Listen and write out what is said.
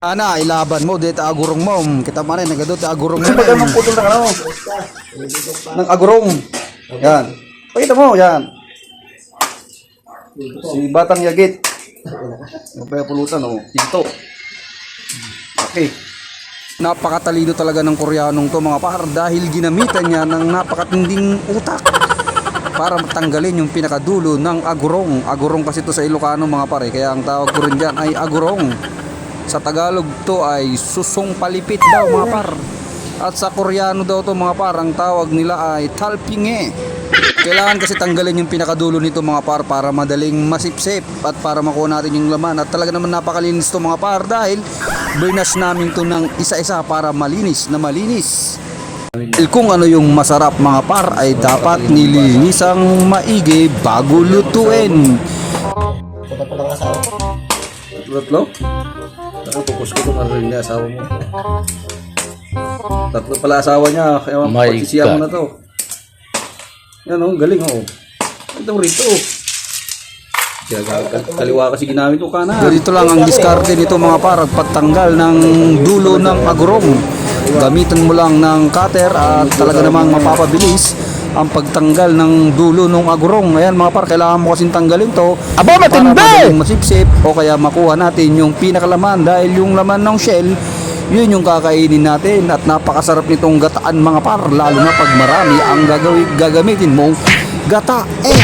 Ana, ilaban mo, dito agurong mo. Kita man rin, nagadot agurong mo. Kasi pag anong putol ng ano, ng agurong. Yan. Pakita mo, yan. Si Batang Yagit. Ano pa yung pulutan, oh. Dito. Okay. Napakatalino talaga ng Koreanong to mga par dahil ginamitan niya ng napakatinding utak para tanggalin yung pinakadulo ng agurong. Agurong kasi to sa Ilocano mga pare, kaya ang tawag ko rin dyan ay agurong. Sa Tagalog to ay susong palipit daw mga par. At sa Koreano daw to mga par, ang tawag nila ay talpinge. Kailangan kasi tanggalin yung pinakadulo nito mga par para madaling masipsip at para makuha natin yung laman. At talaga naman napakalinis to mga par dahil bernas namin to ng isa-isa para malinis na malinis. Dahil Kung ano yung masarap mga par ay dapat nilinisang maigi bago lutuin. Tatlo? Tatlo, focus ko ano rin niya asawa mo. Tatlo pala asawa niya, kaya My pagsisiyan mo na to. Yan oh, galing oh. Ito rito oh. Kaliwa kasi ginamit ko kana. Ganito lang ang diskarte nito mga par at pagtanggal ng dulo ng agurong. Gamitan mo lang ng cutter at talaga namang mapapabilis ang pagtanggal ng dulo ng agurong. Ayan mga par, kailangan mo kasing tanggalin to. Aba, matindi! Para masipsip o kaya makuha natin yung pinakalaman dahil yung laman ng shell, yun yung kakainin natin at napakasarap nitong gataan mga par lalo na pag marami ang gagawin, gagamitin mong gata eh